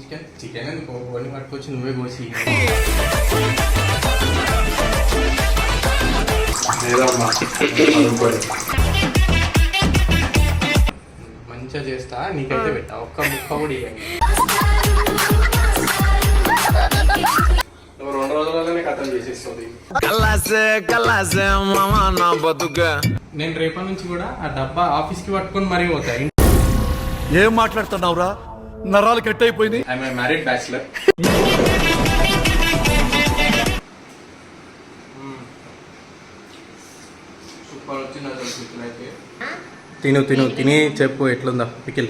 Chicken chicken ఎందుకు? వండి పట్టుకొచ్చి నువ్వే కోసి. మంచిగా చేస్తా నీకైతే పెట్టా. ఒక్క ముక్క కూడా. నువ్వు రెండు రోజులలోనే కథం చేసేస్తుంది. కల్లాసే కల్లాసే మామ నా బతుకే. నేను రేపటి నుంచి కూడా ఆ డబ్బా ఆఫీస్కి పట్టుకొని మరీ పోతాయి ఏం మాట్లాడుతున్నావురా నరాలు కట్ అయిపోయింది ఐ మై మ్యారీడ్ బ్యాచులర్ తిను తిను తిని చెప్పు ఎట్లుందా పికిల్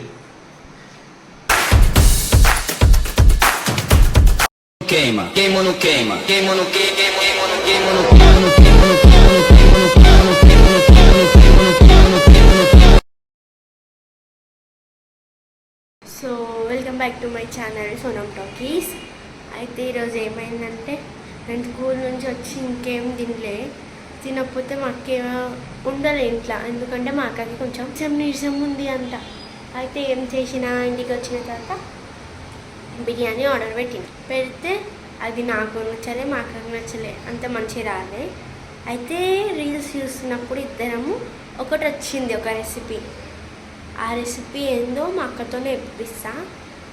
కేమ కేమను కేమ కేమను కేమను కేమను కేమను so welcome back to my channel Sonam talkies అయితే ఈరోజు ఏమైందంటే నేను స్కూల్ నుంచి వచ్చి ఇంకేం తినలే. తినకపోతే మా అక్క ఉండలే ఇంట్లో. ఎందుకంటే మా అక్కకి కొంచెం కొంచెం నీరసం ఉంది అంట. అయితే ఏం చేసినా ఇంటికి వచ్చిన తర్వాత బిర్యానీ ఆర్డర్ పెట్టింది పెడితే అది నాకు నచ్చలే మా అక్కకి నచ్చలే. అంత మంచి రాలే. అయితే రీల్స్ చూస్తున్నప్పుడు ఇద్దరము ఒకటి వచ్చింది ఒక రెసిపీ ఆ రెసిపీ ఏందో మా అక్కతోనే ఇప్పిస్తా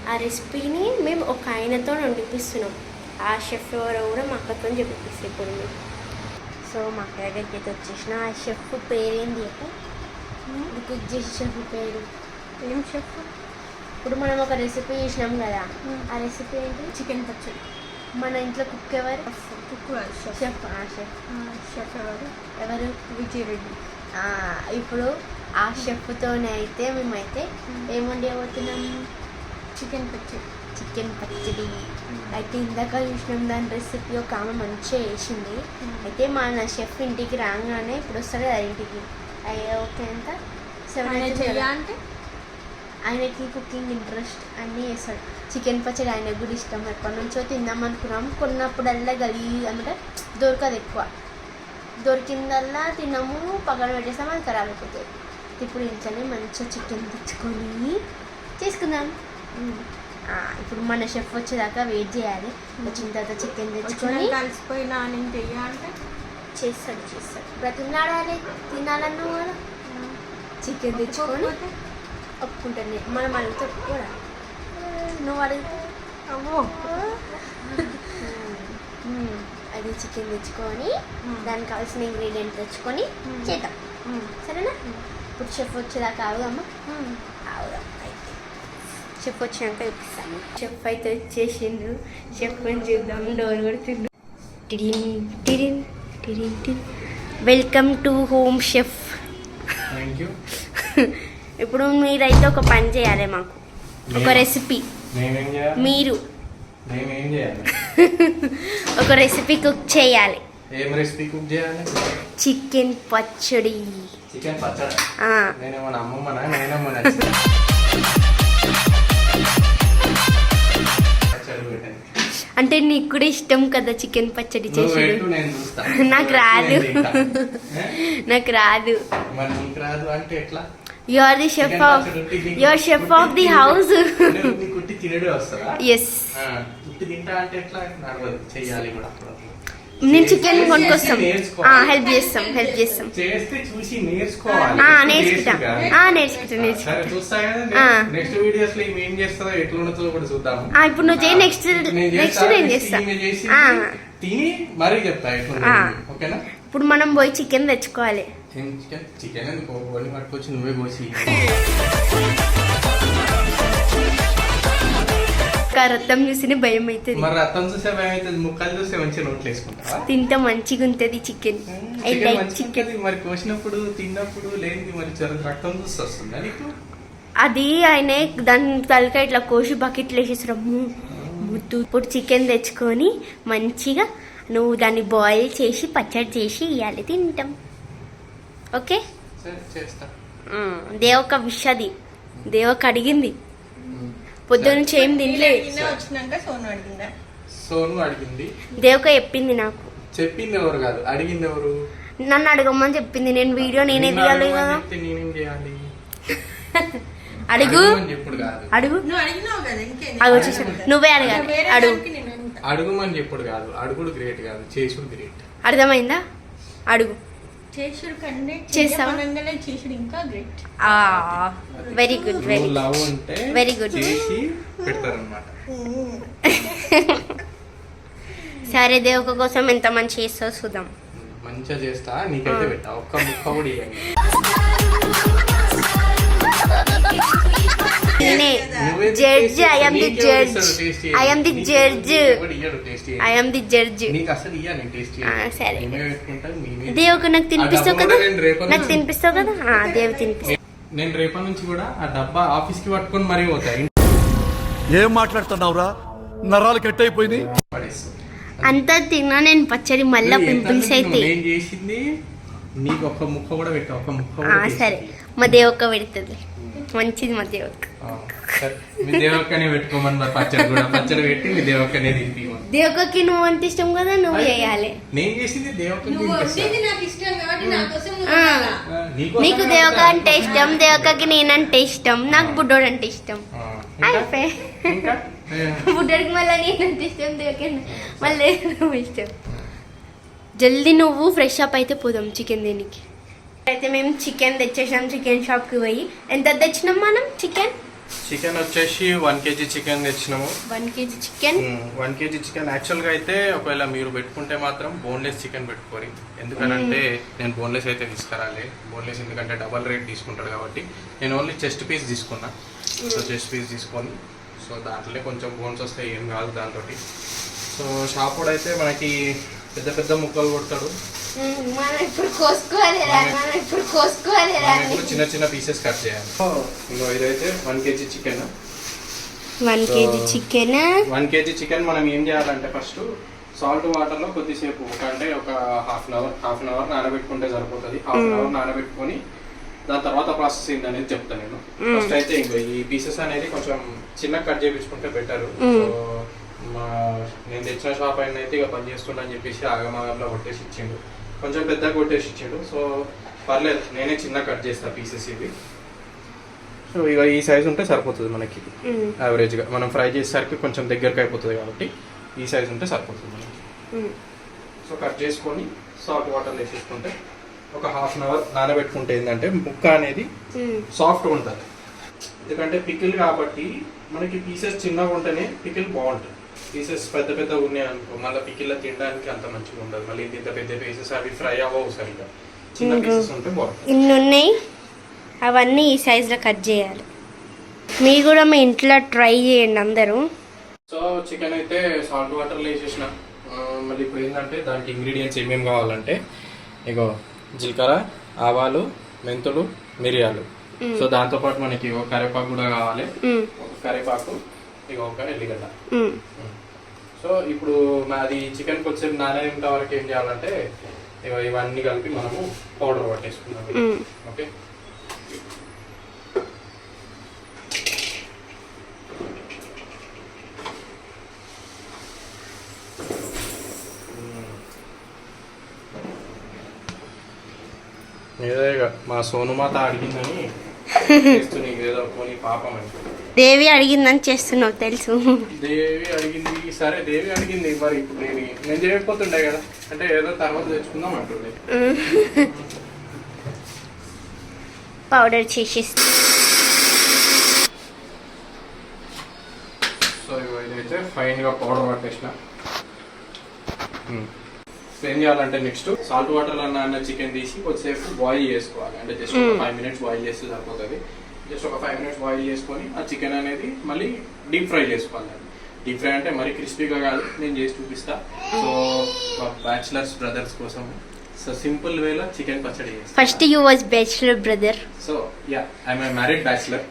ఆ రెసిపీని మేము ఒక ఆయనతో వండిపిస్తున్నాం. ఆ షెఫ్ ఎవరో కూడా మా అక్కతో చెప్పిస్తాం ఇప్పుడు మేము సో మా అక్క దగ్గరికి అయితే వచ్చేసిన. ఆ షెఫ్ పేరేంది చెప్పు? కుక్ చేసే షెఫ్ పేరు. ఏం షెఫ్ ఇప్పుడు మనం ఒక రెసిపీ చేసినాం కదా. ఆ రెసిపీ ఏంటి? చికెన్ పచ్చడి. మన ఇంట్లో కుక్ ఎవరు? Cook chef. ఆ షెఫ్. షెఫ్ ఎవరు? ఎవరు? విజయ్ రెడ్డి ఇప్పుడు ఆ షెఫ్తోనే అయితే మేమైతే ఏం వండబోతున్నాము చికెన్ పచ్చడి. చికెన్ పచ్చడి. అయితే ఇందాక చూసినాం దాని రెసిపీ ఒక ఆమె మంచిగా చేసింది. అయితే మన షెఫ్ ఇంటికి రాగానే ఇప్పుడు వస్తాడు కదా ఇంటికి. అయ్యో ఓకే అంత. సెవెన్ అంటే? ఆయనకి కుకింగ్ ఇంట్రెస్ట్ అన్నీ చేస్తాడు. చికెన్ పచ్చడి ఆయనకు కూడా ఇష్టం ఎప్పటి నుంచో తిందాం అనుకున్నాం. కొన్నప్పుడల్లా గలీ అంటే దొరకదు ఎక్కువ. దొరికిందల్లా తిన్నాము పక్కన పెట్టేస్తాం అది ఖరాబ్ అయిపోతుంది ఇప్పుడు ఇంట్లోనే మంచిగా చికెన్ తెచ్చుకొని చేసుకుందాం. ఇప్పుడు మన షెఫ్ వచ్చేదాకా వెయిట్ చేయాలి. వచ్చిన తర్వాత చికెన్ తెచ్చుకొని కలిసిపోయినా నేను చెయ్యాలంటే చేస్తాడు చేస్తాడు. బ్రతిమలాడాలి తినాలన్నావు కదా చికెన్ తెచ్చుకొని ఒప్పుకుంటాను మనం అడిగితే కూడా నువ్వు అడిగితే అమ్మో. మ్మ్. అది చికెన్ తెచ్చుకొని. దానికి కావాల్సిన ఇంగ్రీడియంట్ తెచ్చుకొని. చేద్దాం. సరేనా? ఇప్పుడు షెఫ్ వచ్చేదాకా అయితే. షెఫ్ వచ్చినాక చూపిస్తాను. షెఫ్ అయితే వచ్చేసిండు. షెఫ్ అని చూద్దాం? డోర్ కొడుతుండు. టిడిన్ టిడిన్ టిడిన్ టిడిన్. వెల్కమ్ టు హోమ్ షెఫ్ ఇప్పుడు మీరైతే ఒక పని చేయాలి మాకు. ఒక రెసిపీ మీరు. ఒక రెసిపీ కుక్ చేయాలి. ఏం రెసిపీ కుక్ చేయాలి? చికెన్ పచ్చడి. చికెన్ పచ్చడి? అంటే నీకు కూడా ఇష్టం కదా చికెన్ పచ్చడి చేసి నాకు రాదు. నాకు రాదు. రాదు అంటే ఎట్లా? You are the chef of you are chef of the house తినడే. Yes ఆ, ఉట్టి తింటా అంటే ఎట్లా? నడవదు చెయ్యాలి కూడా. అప్పుడప్పుడు. నేను చికెన్ కొనుక్కొస్తాం. హెల్ప్ చేస్తాం హెల్ప్ చేస్తాం. చేస్తే చూసి నేర్చుకోవాలి. నేర్చుకుంటా. నేర్చుకుంటా నేర్చుకుంటా. నెక్స్ట్ వీడియోస్లో ఏం చేస్తుందో ఎట్లా ఉంటుందో కూడా చూద్దాము ఆ, ఇప్పుడు నువ్వు చేయి నెక్స్ట్ నెక్స్ట్ నేను చేస్తా తిని మరీ చెప్తా ఎట్లా. ఓకేనా? ఇప్పుడు మనం పోయి చికెన్ తెచ్చుకోవాలి. ఏం చికెన్ చికెన్ ఎందుకు వండి పట్టుకొచ్చి నువ్వే కోసి ఇంకా రక్తం చూసి భయం అవుతుంది. మరి రక్తం చూసే భయం అవుతుంది. ముక్కలు చూస్తే మంచిగా నోట్లు వేసుకుంటావా? తింటే మంచిగా ఉంటుంది చికెన్. Chicken chicken. మరి కోసినప్పుడు తిన్నప్పుడు లేనిది మరి రక్తం చూస్తే వస్తుందా నీకు? అది ఆయన దాని తలకాయ ఇట్లా కోసి బకెట్లు వేసేసారు ముద్దు. ఇప్పుడు చికెన్ తెచ్చుకొని మంచిగా నువ్వు దాన్ని బాయిల్ చేసి పచ్చడి చేసి ఇవ్వాలి తింటాం. ఓకే? చేస్తా. దేవక విష్ అది దేవక అడిగింది. పొద్దున నుంచి ఏం తినలే. నిన్న వచ్చినాక సోను అడిగిందా? సోను అడిగింది. దేవక చెప్పింది నాకు. చెప్పింది ఎవరు కాదు? అడిగింది ఎవరు? నన్ను అడగమని చెప్పింది. నేను వీడియో నేనే తీయాలి కదా. అడుగు. అడుగు. నువ్వు అడిగినావు కదా ఇంకేం? అడుగు వచ్చేసి నువ్వే అడగాలి. అడుగు. అడుగుమని చెప్పుడు కాదు. అడుగుడు గ్రేట్ కాదు. చేసుడు గ్రేట్ అర్థమైందా? అడుగు. చేసుడు కంటే చేస్తావా? చేయమనంగానే చేసుడు ఇంకా great very good very love. చేసి పెడతారనమాట సరే దేవక కోసం ఎంత మంచి చేస్తావు చూద్దాం. మంచిగా చేస్తా నీకైతే పెట్టా. ఒక్క ముక్క కూడా ఇవ్వండి నేనే. Judge I'm the judge I'm the judge I'm the judge సరే. నాకు తినిపిస్తావు కదా? నాకు తినిపిస్తావు కదా? ఆ, దేవు తినిపిస్తా. నేను రేపటి నుంచి కూడా ఆ డబ్బా ఆఫీస్కి పట్టుకొని మరీ పోతా. ఏం మాట్లాడుతున్నావురా? నరాలు కట్ అయిపోయింది. అంతా తిన్నా నేను పచ్చడి మళ్ళా పింపుల్స్? అయితే. నేను చేసింది నీకు ఒక్క ముక్క కూడా పెట్టా ఒక్క ముక్క సరే. మా దేవక్క పెడుతుంది. మంచిది మా దేవక్క సరే. మీ దేవక్కనే పెట్టుకోమని మరి పచ్చడి కూడా పచ్చడి పెట్టి మీ దేవక్కనే తింపి దేవక్కకి నువ్వు అంత ఇష్టం కదా నువ్వు చేయాలి. నేను చేసింది దేవక్కకి నాకు దేవక అంటే ఇష్టం దేవక్కకి నేనంటే ఇష్టం నాకు బుడ్డోడు అంటే ఇష్టం? అయిపోయి. బుడ్డోడికి మళ్ళీ నేనంటే ఇష్టం దేవకి మళ్ళీ నువ్వు ఇష్టం. జల్దీ నువ్వు ఫ్రెష్ అప్ అయితే పోదాం చికెన్ దీనికి అయితే మేము చికెన్ తెచ్చేసాం చికెన్ షాప్కి పోయి. ఎంత తెచ్చినాం మనం చికెన్? చికెన్ వచ్చేసి వన్ కేజీ చికెన్ తెచ్చినాము. One KG chicken? One KG chicken. యాక్చువల్గా అయితే ఒకవేళ మీరు పెట్టుకుంటే మాత్రం బోన్లెస్ చికెన్ పెట్టుకోరి. ఎందుకనంటే నేను బోన్లెస్ అయితే తీసుకురాలి. బోన్లెస్ ఎందుకంటే డబల్ రేట్ తీసుకుంటాడు కాబట్టి నేను ఓన్లీ చెస్ట్ పీస్ తీసుకున్నా. సో చెస్ట్ పీస్ తీసుకొని సో దాంట్లో కొంచెం బోన్స్ వస్తాయి ఏం కాదు దాంతో సో షాప్ కూడా అయితే మనకి పెద్ద పెద్ద ముక్కలు కొడతాడు. మనం ఇప్పుడు కోసుకోవాలి మనం ఇప్పుడు కోసుకోవాలి ఇప్పుడు చిన్న చిన్న పీసెస్ కట్ చేయాలి. ఇంకో ఇదైతే one KG chicken one KG chicken one KG chicken మనం ఏం చేయాలంటే ఫస్ట్ సాల్ట్ వాటర్లో కొద్దిసేపు ఒక అంటే ఒక half an hour half an hour నానబెట్టుకుంటే సరిపోతుంది. హాఫ్ అన్ అవర్ నానబెట్టుకొని దాని తర్వాత ప్రాసెస్ ఏంది అనేది చెప్తాను నేను. ఫస్ట్ అయితే ఇంకో ఈ పీసెస్ అనేది కొంచెం చిన్న కట్ చేయించుకుంటే బెటర్ సో మా నేను తెచ్చిన షాప్ అయిన అయితే ఇక పని చేస్తుండ అని చెప్పేసి ఆగమాగంలో కొట్టేసి ఇచ్చిండు. కొంచెం పెద్దగా కొట్టేసి ఇచ్చిండు. సో పర్లేదు నేనే చిన్న కట్ చేస్తా పీసెస్ ఇవి. సో ఇక ఈ సైజ్ ఉంటే సరిపోతుంది మనకి. యావరేజ్గా మనం ఫ్రై చేసేసరికి కొంచెం దగ్గరకు అయిపోతుంది కాబట్టి ఈ సైజ్ ఉంటే సరిపోతుంది మనకి. సో కట్ చేసుకొని సాల్ట్ వాటర్ వేసేసుకుంటే ఒక హాఫ్ అన్ అవర్ నానబెట్టుకుంటే ఏంటంటే ముక్క అనేది సాఫ్ట్గా ఉంటుంది. ఎందుకంటే పికిల్ కాబట్టి మనకి పీసెస్ చిన్నగా ఉంటేనే పికిల్ బాగుంటుంది. పీసెస్ పెద్ద పెద్దగా ఉన్నాయి అనుకో. మళ్ళీ పికిల్లో తినడానికి అంత మంచిగా ఉండదు. మళ్ళీ ఇంత పెద్ద పీసెస్ అవి ఫ్రై అవ్వవు సరిగ్గా. చిన్న పీసెస్ ఉంటే బాగుంటుంది. ఇన్ని ఉన్నాయి అవన్నీ ఈ సైజులో కట్ చేయాలి. మీరు కూడా మీ ఇంట్లో ట్రై చేయండి అందరూ. సో చికెన్ అయితే సాల్ట్ వాటర్లో వేసేసిన. మళ్ళీ ఇప్పుడు ఏంటంటే దానికి ఇంగ్రీడియంట్స్ ఏమేమి కావాలంటే ఇగో జీలకర్ర ఆవాలు మెంతులు మిరియాలు. సో దాంతోపాటు మనకి ఒక కరివేపాకు కూడా కావాలి. ఒక కరివేపాకు ఇక ఒక ఎల్లిగడ్డ. సో ఇప్పుడు మాది చికెన్ కొద్దిసేపు నానేంత వరకు ఏం చేయాలంటే ఇవన్నీ కలిపి మనము పౌడర్ పట్టేసుకున్నాం మ్మ్. ఓకే? ఇక మా సోనుమాత అడిగిందని దేవి అడిగిందని చేస్తున్నావు తెలుసు. దేవి అడిగింది సరే దేవి అడిగింది మరి ఇప్పుడు నేను నేను చేయకపోతుండే కదా. అంటే ఏదో తర్వాత తెచ్చుకుందాం అంటుండే. పౌడర్ చేసేసి. సో గా పౌడర్ పట్టేసిన. సో ఏం చేయాలంటే నెక్స్ట్ సాల్ట్ వాటర్లో నాన్న చికెన్ తీసి కొద్దిసేపు బాయిల్ చేసుకోవాలి. అంటే జస్ట్ ఒక ఫైవ్ మినిట్స్ బాయిల్ చేస్తే సరిపోతుంది. జస్ట్ ఒక ఫైవ్ మినిట్స్ బాయిల్ చేసుకొని ఆ చికెన్ అనేది మళ్ళీ డీప్ ఫ్రై చేసుకోవాలి. డీప్ ఫ్రై అంటే మరీ క్రిస్పీగా కాదు నేను చేసి చూపిస్తా. సో మా బ్యాచిలర్స్ బ్రదర్స్ కోసం సో సింపుల్ వేలో చికెన్ పచ్చడి first you was bachelor brother so ya I'm a married bachelor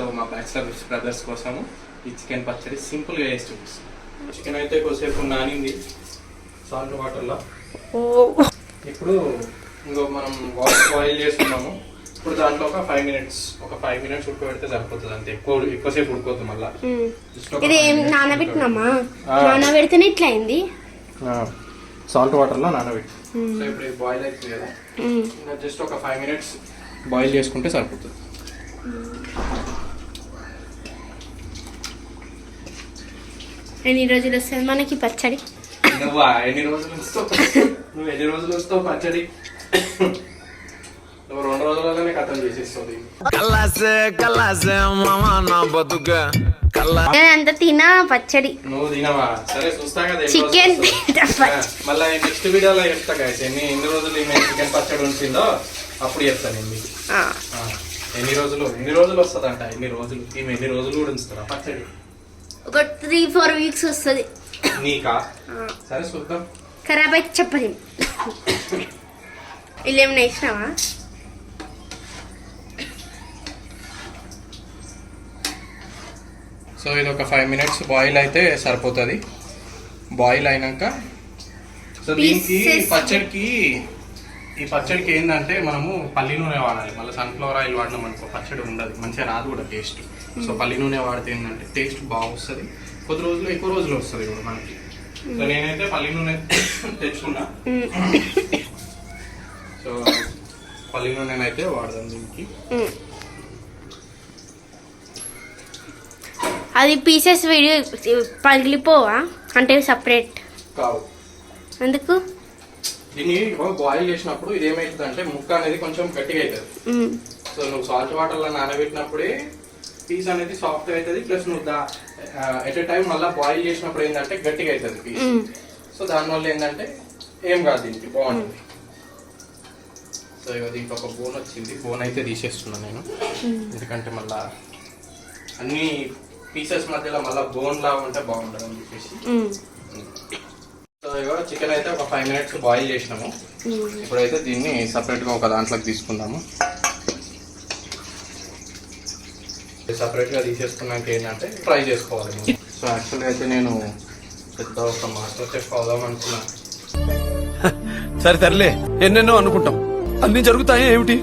so మా బ్యాచులర్ బ్రదర్స్ కోసము ఈ చికెన్ పచ్చడి సింపుల్గా వేసి చూపిస్తాం చికెన్ అయితే కొద్దిసేపు నానింది సాల్ట్ వాటర్లో ఇప్పుడు ఇంకో మనం వాటర్ బాయిల్ చేసుకున్నాము. ఇప్పుడు దాంట్లో ఒక ఫైవ్ మినిట్స్ ఒక ఫైవ్ మినిట్స్ ఉడకబెడితే సరిపోతుంది అంతే. ఎక్కువ ఎక్కువసేపు ఉడుకోవద్దు మళ్ళీ. ఇది నానబెట్టినామా. నానబెడితేనే ఇట్లా అయింది సాల్ట్ వాటర్లో నానబెట్టి. సో ఇప్పుడు ఇది బాయిల్ అవుతుంది కదా. జస్ట్ ఒక ఫైవ్ మినిట్స్ బాయిల్ చేసుకుంటే సరిపోతుంది. ఎన్ని రోజులు వస్తుంది మనకి పచ్చడి? నువ్వు? ఎన్ని రోజులు వస్తావు? నువ్వు ఎన్ని రోజులు వస్తావు పచ్చడి? నువ్వు రెండు రోజులలోనే కథం చేసేస్తుంది కల్లాసే కల్లాసే మామ నా బతుక. కల్లా నేను అంత తినా పచ్చడి. నువ్వు తినవా? సరే చూస్తా కదా ఎన్ని చికెన్ మళ్ళీ నెక్స్ట్ వీడియోలో చెప్తా గాయస్ ఎన్ని ఎన్ని రోజులు ఈమె చికెన్ పచ్చడి ఉంచిందో అప్పుడు చెప్తాను నేను మీకు. ఆ, ఆ, ఎన్ని రోజులు ఎన్ని రోజులు వస్తుందంట? ఎన్ని రోజులు ఈమె ఎన్ని రోజులు కూడా ఉంచుతారా పచ్చడి? ఒక త్రీ ఫోర్ వీక్స్ వస్తుంది. నీకా? సరే చూద్దాం. ఖరాబ్ అయితే చెప్పలేం. ఇలా ఏమైనా వేసినావా సో ఇది ఒక ఫైవ్ మినిట్స్ బాయిల్ అయితే సరిపోతుంది. బాయిల్ అయినాక సో దీనికి. పచ్చడికి ఈ పచ్చడికి ఏంటంటే మనము పల్లి నూనె వాడాలి. మళ్ళీ సన్ఫ్లవర్ ఆయిల్ వాడినాం అనుకో పచ్చడి ఉండదు. మంచిగా రాదు కూడా టేస్ట్ సో పల్లి నూనె వాడితే ఏంటంటే టేస్ట్ బాగా వస్తుంది కొద్ది రోజులు ఎక్కువ రోజులు వస్తుంది కూడా మనకి. సో నేనైతే పల్లి నూనె తెచ్చుకున్నా. సో పల్లి నూనెనైతే వాడదాం దీనికి. అది పీసెస్ విడి పగిలిపోవా? అంటే సపరేట్ కావు. ఎందుకు? దీన్ని బాయిల్ చేసినప్పుడు ఇది ఏమైతుంది అంటే ముక్క అనేది కొంచెం గట్టిగా అవుతుంది. సో నువ్వు సాల్ట్ వాటర్లో నానబెట్టినప్పుడే పీస్ అనేది సాఫ్ట్ అవుతుంది ప్లస్ నువ్వు దా ఎట్ ఎ టైం మళ్ళీ బాయిల్ చేసినప్పుడు ఏంటంటే గట్టిగా అవుతుంది పీస్. సో దానివల్ల ఏంటంటే ఏం కాదు దీనికి బాగుంటుంది. సో ఇక దీనికి ఒక బోన్ వచ్చింది. బోన్ అయితే తీసేస్తున్నాను నేను. ఎందుకంటే మళ్ళా అన్ని పీసెస్ మధ్యలో మళ్ళీ బోన్ లా ఉంటే బాగుంటుంది అని చెప్పేసి. సో చికెన్ అయితే ఒక ఫైవ్ మినిట్స్ బాయిల్ చేసినాము. ఇప్పుడైతే దీన్ని సపరేట్గా ఒక దాంట్లోకి తీసుకుందాము. సపరేట్గా తీసేసుకున్నాక ఏంటంటే ఫ్రై చేసుకోవాలి సో యాక్చువల్గా అయితే నేను పెద్ద ఒక మాస్టర్ చెఫ్ అవుదాం అనుకున్నా. సరే తరలే ఎన్నెన్నో అనుకుంటాం. అన్ని జరుగుతాయి ఏమిటి?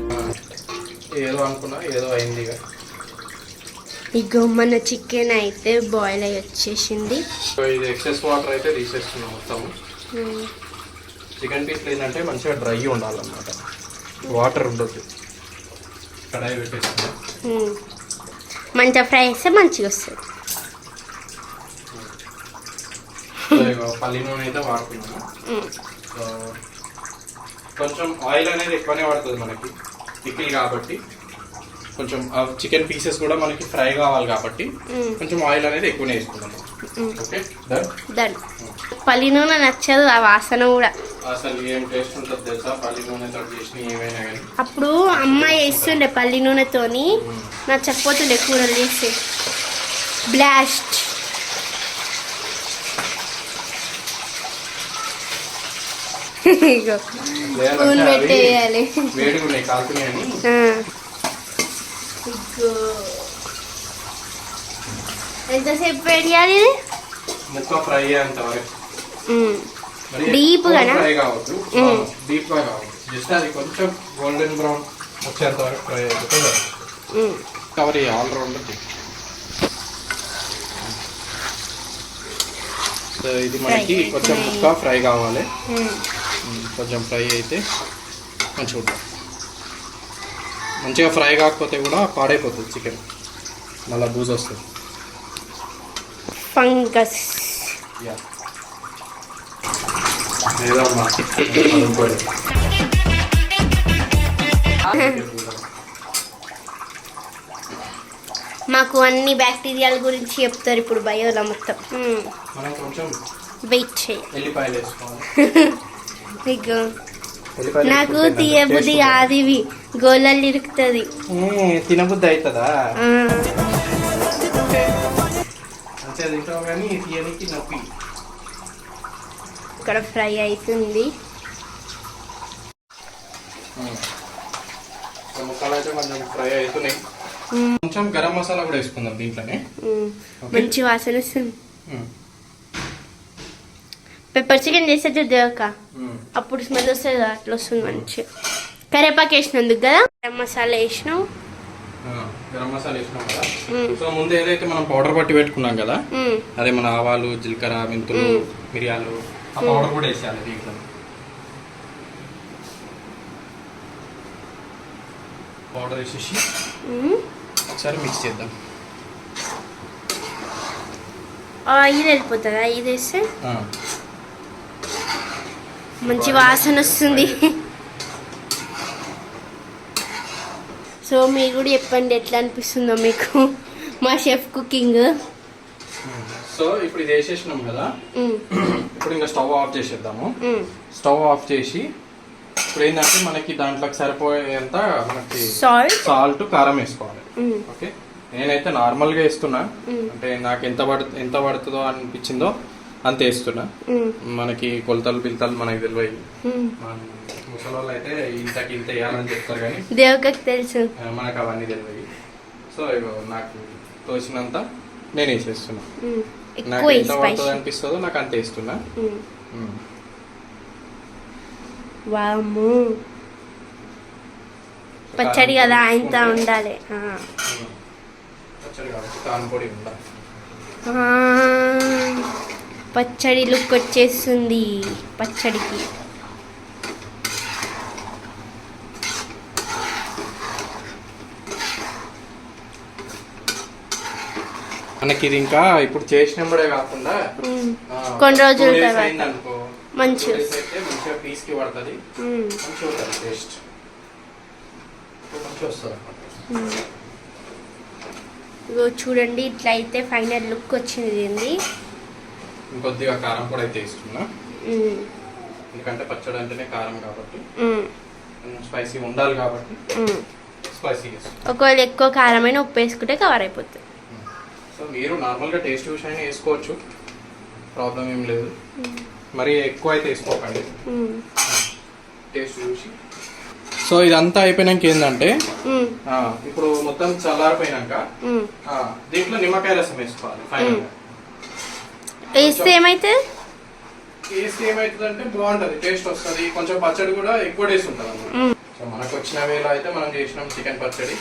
ఏదో అనుకున్నా ఏదో అయింది ఇక. ఇగో మన చికెన్ అయితే బాయిల్ అయ్యి వచ్చేసింది. సో ఇది ఎక్సెస్ వాటర్ అయితే తీసేస్తున్నాం మొత్తం. చికెన్ పీస్లు ఏంటంటే మంచిగా డ్రై ఉండాలన్నమాట. వాటర్ ఉండొద్దు. కడాయి పెట్టేసుకున్నాం మ్మ్. మంచిగా ఫ్రై చేస్తే మంచిగా వస్తుంది. పల్లి నూనె అయితే వాడుతున్నాము కొంచెం ఆయిల్ అనేది ఎక్కువనే పడుతుంది మనకి. పికిల్ కాబట్టి. కొంచెం చికెన్ పీసెస్ కూడా మనకి ఫ్రై కావాలి కాబట్టి. కొంచెం ఆయిల్ అనేది ఎక్కువనే వేసుకున్నాము ఓకే డన్ డన్ పల్లి నూనె నచ్చదు ఆ వాసన కూడా. అసలు ఏం టేస్ట్ ఉంటుంది తెలుసా? పల్లి నూనె తోటి చేసిన ఏమైనా కానీ? అప్పుడు అమ్మ వేస్తుండే పల్లి నూనెతోని. నచ్చకపోతుండే కూరలు చేస్తే. బ్లాస్ట్ స్పూన్ పెట్టేయాలి. ఉన్నాయి. ఇగో ఎంతసేపు పెట్టాలి ఇది? ముక్క ఫ్రై అయ్యేంత వరకు ఎక్కువ గానా? ఫ్రై కావద్దు డీప్గా కావద్దు జస్ట్ అది కొంచెం గోల్డెన్ బ్రౌన్ వచ్చేంత వరకు fry um. Cover all round so ఇది మనకి కొంచెం. ముక్క ఫ్రై కావాలి కొంచెం ఫ్రై అయితే మంచిగా ఉంటుంది మంచిగా ఫ్రై కాకపోతే కూడా పాడైపోతుంది చికెన్. మళ్ళీ బూజ్ వస్తుంది. ఫంగస్. మాకు అన్ని బ్యాక్టీరియాల గురించి చెప్తారు ఇప్పుడు బయోలో మొత్తం. ఉమ్. మనం కొంచెం వెయిట్ చేయి. ఎల్లిపాయలు వేసుకోవాలి. ఇగో ఎల్లిపాయలు నాకు తీయబుద్ధి కాదు ఇవి. గోళాలు ఇరుకుతుంది. తినబుద్ధి అవుతుందా ఇక్కడ ఫ్రై అవుతుంది కొంచెం ఫ్రై అవుతున్నాయి. ఉమ్. కొంచెం గరం మసాలా కూడా వేసుకుందాం దీంట్లోనే. మంచి వాసన వస్తుంది. Pepper chicken um. అప్పుడు స్మెల్ వస్తుంది అట్లా వస్తుంది మంచిగా. కరేపాకు వేసినందుకు కదా? గరం మసాలా వేసినావు ఆ, గరం మసాలా వేసినాం కదా. సో ముందు ఏదైతే మనం పౌడర్ పట్టి పెట్టుకున్నాం కదా. అదే మన ఆవాలు జీలకర్ర మెంతులు. మిరియాలు ఆ పౌడర్ కూడా వేసేయాలి దీంట్లో. పౌడర్ వేసేసి. ఒకసారి మిక్స్ చేద్దాం. ఆయిల్ వెళ్ళిపోతుందా? ఇది వేస్తే మంచి వాసన వస్తుంది. సో మీరు కూడా చెప్పండి ఎట్లా అనిపిస్తుందో మీకు? మా షెఫ్ కుకింగ్ సో ఇప్పుడు ఇది వేసేసినాం కదా. ఇప్పుడు ఇంకా స్టవ్ ఆఫ్ చేసేద్దాము. స్టవ్ ఆఫ్ చేసి ఇప్పుడు ఏంటంటే మనకి దాంట్లోకి సరిపోయేంత మనకి సాల్ట్ కారం వేసుకోవాలి. ఓకే? నేనైతే నార్మల్గా వేస్తున్నా. అంటే నాకు ఎంత పడు ఎంత పడుతుందో అనిపించిందో అంత వేస్తున్నా. మనకి కొలతలు పిలతలు మనకి తెలియదు ముసలి అయితే ఇంతకి ఇంత వేయాలని చెప్తారు కానీ దేవకకి తెలుసు. మనకు అవన్నీ తెలియదు. సో ఇగో నాకు తోచినంత నేను వేసేస్తున్నా. నాకు ఎక్కువ ఎంత పడుతుంది అనిపిస్తుందో నాకు అంత వేస్తున్నా. వాము పచ్చడి కదా ఇంత ఉండాలి. పచ్చడి లుక్ వచ్చేస్తుంది పచ్చడికి. మనకి ఇది ఇంకా ఇప్పుడు చేసినప్పుడే కాకుండా కొన్ని రోజుల మంచి- మంచిగా. పీస్కి పడుతుంది. మంచిగా ఉంటుంది టేస్ట్. మంచిగా వస్తుంది ఇగో చూడండి ఇట్లా అయితే ఫైనల్ లుక్ వచ్చింది దీనిది ఇంకొద్దిగా కారం కూడా అయితే వేస్తున్నా మ్మ్. ఎందుకంటే పచ్చడి అంటేనే కారం కాబట్టి. స్పైసీ ఉండాలి కాబట్టి. స్పైసీ ఒకవేళ ఎక్కువ కారమైన ఉప్పు వేసుకుంటే కవర్ అయిపోతుంది. సో మీరు నార్మల్గా టేస్ట్ అయినా వేసుకోవచ్చు. ప్రాబ్లం ఏం లేదు. మరి ఎక్కువ అయితే వేసుకోకండి. టేస్ట్ చూసి. సో ఇదంతా అయిపోయినాక ఏంటంటే ఇప్పుడు మొత్తం చల్లారిపోయినాక దీంట్లో నిమ్మకాయ రసం వేసుకోవాలి ఫైనల్ వేస్తే ఏమైతుంది టేస్ట్ ఏమవుతుందంటే బాగుంటది టేస్ట్ వస్తుంది. కొంచెం పచ్చడి కూడా ఎక్కువ టేస్ట్ ఉంటుంది సో మనకు వచ్చిన వేళ అయితే మనం చేసినాం చికెన్ పచ్చడి.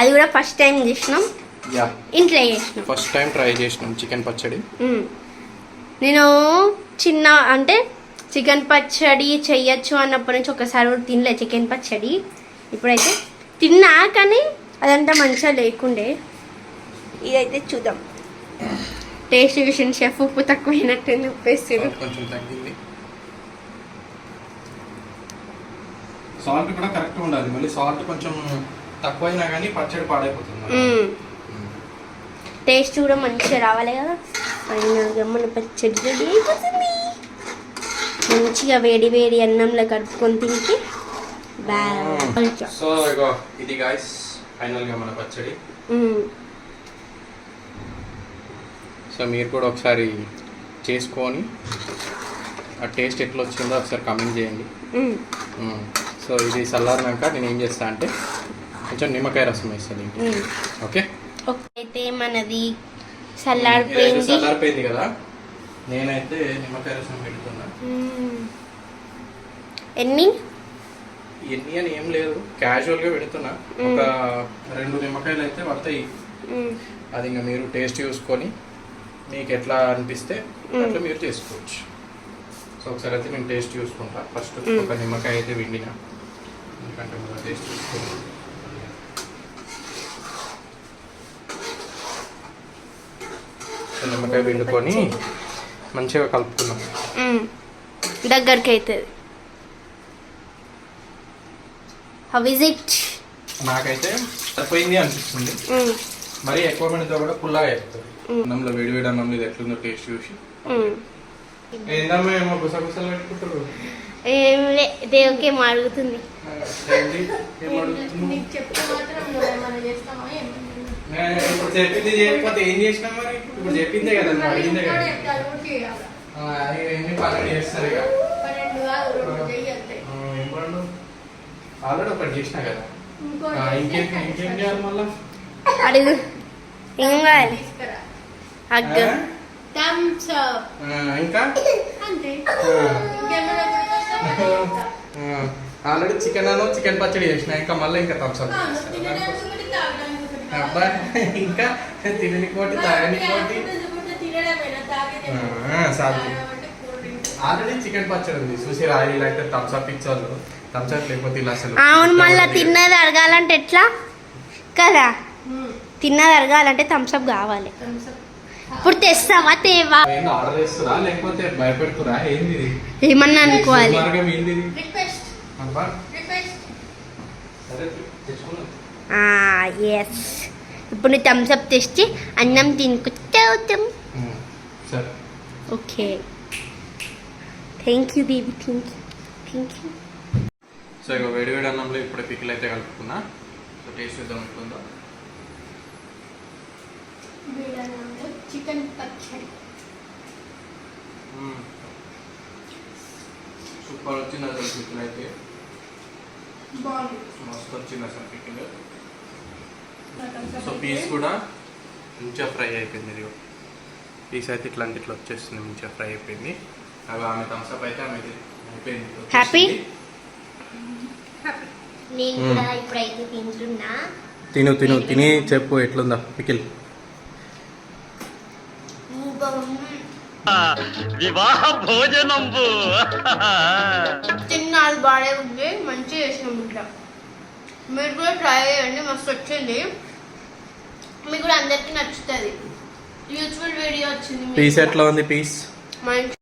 అది కూడా ఫస్ట్ టైం చేసినాం. ఇంట్లో చేసినాం ఫస్ట్ టైం ట్రై చేసినాం చికెన్ పచ్చడి. నేను చిన్న అంటే చికెన్ పచ్చడి చెయ్యొచ్చు అన్నప్పటి నుంచి ఒకసారి కూడా తినలే చికెన్ పచ్చడి. ఇప్పుడైతే తిన్నా కానీ అదంతా మంచిగా లేకుండే. ఇదైతే చూద్దాం. టేస్ట్ చూసిన షెఫ్ ఉప్పు తక్కువైనట్టుంది ఉప్పు వేస్తారు కొంచెం తగ్గింది. సాల్ట్ కూడా కరెక్ట్ ఉండాలి. మళ్ళీ సాల్ట్ కొంచెం తక్కువైనా కానీ పచ్చడి పాడైపోతుంది. టేస్ట్ కూడా మంచిగా రావాలి కదా. ఫైనల్గా మన పచ్చడి రెడీ అయిపోతుంది. మంచిగా వేడి వేడి అన్నంలో కలుపుకొని తింటే సో ఇది గాయస్ మన పచ్చడి. సో మీరు కూడా ఒకసారి చేసుకొని ఆ టేస్ట్ ఎట్లా వచ్చిందో ఒకసారి కమెంట్ చేయండి. సో ఇది చల్లారినాక నేను ఏం చేస్తా అంటే కొంచెం నిమ్మకాయ రసం వేస్తాను ఓకే? అయితే మనది ఇదైతే చల్లారిపోయింది చల్లారిపోయింది కదా. నేనైతే నిమ్మకాయ రసం పెడుతున్నా. ఎన్ని? ఎన్ని అని ఏం లేదు. క్యాజువల్గా పెడుతున్నా. ఒక రెండు నిమ్మకాయలు అయితే పడతాయి. మ్మ్. అది ఇంకా మీరు టేస్ట్ చూసుకొని మీకు ఎట్లా అనిపిస్తే అట్లా మీరు చేసుకోవచ్చు. సో ఒకసారి అయితే నేను టేస్ట్ చూసుకుంటా. ఫస్ట్ ఒక నిమ్మకాయ అయితే విండిన ఎందుకంటే టేస్ట్ చూసుకోవాలి నిమ్మకాయ పిండుకొని మంచిగా కలుపుకున్నాం. దగ్గరికి అవుతుంది హౌ ఇస్ ఇట్ నాకైతే సరిపోయింది అనిపిస్తుంది. మరీ ఎక్కువ మందితో కూడా పుల్లగా అయిపోతుంది అన్నంలో వేడి వేడి అన్నం ఇది ఎట్లుందో టేస్ట్ చూసి. ఏందమ్మా ఏమో గుసగుసలు పెట్టుకుంటారు ఏం లే దేవుకి ఏమో అడుగుతుంది? ఇప్పుడు చెప్పింది చేయకపోతే ఏం చేసినా మరి? ఇప్పుడు చెప్పిందే కదా నువ్వు అడిగిందే కదా. చేస్తారు ఇక. పన్నెండు ఏం పనులు ఆల్రెడీ ఒకటి చేసినా కదా. ఇంకేం ఇంకేం చేయాలి మళ్ళా? అడుగు. ఏం కావాలి. అగ్గు ఇంకా? అంతే. ఆల్రెడీ చికెన్ అను చికెన్ పచ్చడి చేసిన ఇంకా మళ్ళీ ఇంకా థమ్స్అప్ అవును, అబ్బా ఇంకా తినని కోటి తాగని కోటి. లేకపోతే. ఆల్రెడీ చికెన్ పచ్చడి ఉంది. చూసి రాయి అప్ ఇచ్చారు. లేకపోతే ఇలా అసలు అవును మళ్ళీ తిన్నది అడగాలంటే ఎట్లా? కదా? తిన్నది అడగాలంటే థమ్స్అప్ కావాలి. ఇప్పుడు తెస్తావా తేవా? ఆర్డర్ చేస్తురా లేకపోతే భయపెడుతురా? ఏంది? ఏమన్నా అనుకోవాలి. మార్గం ఏంది? రిక్వెస్ట్ సరే తెచ్చుకున్నాం ఎస్ ఇప్పుడు నువ్వు థమ్స్అప్ తెచ్చి అన్నం తినుకుంటాం సరే. Okay thank you baby thank you thank you so ఇక వేడి వేడి అన్నంలో ఇప్పుడే పికిల్ అయితే కలుపుకున్నా. సో టేస్ట్ చూద్దాం ఉంటుందో చికెన్ పచ్చడి. సూపర్ వచ్చింది అసలు పికిల్ అయితే. బాగుంది. మస్తు వచ్చింది అసలు పికిల్. సో పీస్ కూడా మంచిగా ఫ్రై అయిపోయింది ఇది పీస్ అయితే ఇట్లాంటి ఇట్లా వచ్చేస్తుంది మంచిగా ఫ్రై అయిపోయింది. అవి ఆమె థమ్స్అప్ అయితే ఆమె అయిపోయింది ఇప్పుడైతే తింటున్నా. తిను తిను తిని చెప్పు ఎట్లుందా పికిల్ వివాహ భోజనంబు. తిన్నాడు బాగా ఉంది మంచిగా చేసినాం మీరు కూడా ట్రై చేయండి మస్తు వచ్చింది. మీకు కూడా అందరికీ నచ్చుతుంది. యూస్ఫుల్ వీడియో వచ్చింది పీస్. ఎట్లా ఉంది? పీస్ మంచి